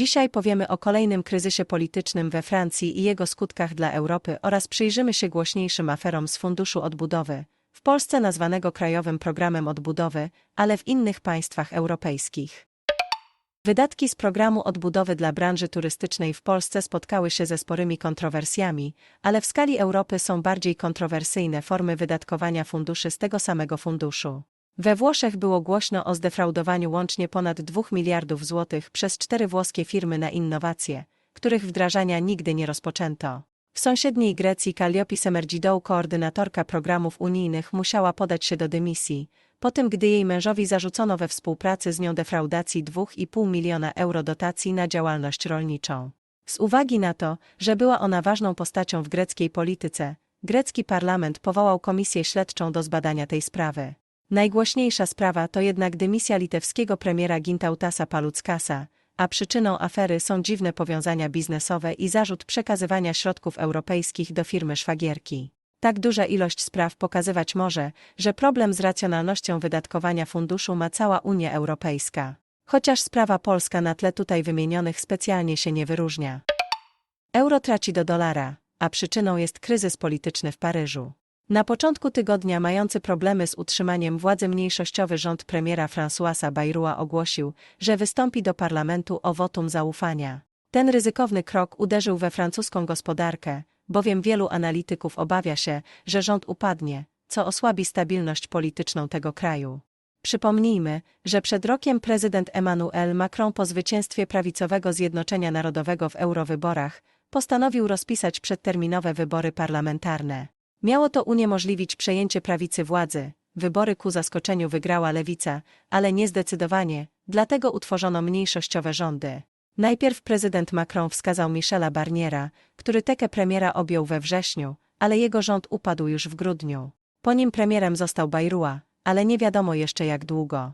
Dzisiaj powiemy o kolejnym kryzysie politycznym we Francji i jego skutkach dla Europy oraz przyjrzymy się głośniejszym aferom z Funduszu Odbudowy, w Polsce nazwanego Krajowym Programem Odbudowy, ale w innych państwach europejskich. Wydatki z programu odbudowy dla branży turystycznej w Polsce spotkały się ze sporymi kontrowersjami, ale w skali Europy są bardziej kontrowersyjne formy wydatkowania funduszy z tego samego funduszu. We Włoszech było głośno o zdefraudowaniu łącznie ponad 2 miliardów złotych przez cztery włoskie firmy na innowacje, których wdrażania nigdy nie rozpoczęto. W sąsiedniej Grecji Kalliopi Semergidou, koordynatorka programów unijnych, musiała podać się do dymisji, po tym gdy jej mężowi zarzucono we współpracy z nią defraudacji 2,5 miliona euro dotacji na działalność rolniczą. Z uwagi na to, że była ona ważną postacią w greckiej polityce, grecki parlament powołał komisję śledczą do zbadania tej sprawy. Najgłośniejsza sprawa to jednak dymisja litewskiego premiera Gintautasa Paluckasa, a przyczyną afery są dziwne powiązania biznesowe i zarzut przekazywania środków europejskich do firmy szwagierki. Tak duża ilość spraw pokazywać może, że problem z racjonalnością wydatkowania funduszu ma cała Unia Europejska. Chociaż sprawa polska na tle tutaj wymienionych specjalnie się nie wyróżnia. Euro traci do dolara, a przyczyną jest kryzys polityczny w Paryżu. Na początku tygodnia mający problemy z utrzymaniem władzy mniejszościowy rząd premiera Françoisa Bayrua ogłosił, że wystąpi do parlamentu o wotum zaufania. Ten ryzykowny krok uderzył we francuską gospodarkę, bowiem wielu analityków obawia się, że rząd upadnie, co osłabi stabilność polityczną tego kraju. Przypomnijmy, że przed rokiem prezydent Emmanuel Macron po zwycięstwie prawicowego Zjednoczenia Narodowego w eurowyborach postanowił rozpisać przedterminowe wybory parlamentarne. Miało to uniemożliwić przejęcie prawicy władzy. Wybory ku zaskoczeniu wygrała lewica, ale nie zdecydowanie, dlatego utworzono mniejszościowe rządy. Najpierw prezydent Macron wskazał Michela Barniera, który tekę premiera objął we wrześniu, ale jego rząd upadł już w grudniu. Po nim premierem został Bajrua, ale nie wiadomo jeszcze jak długo.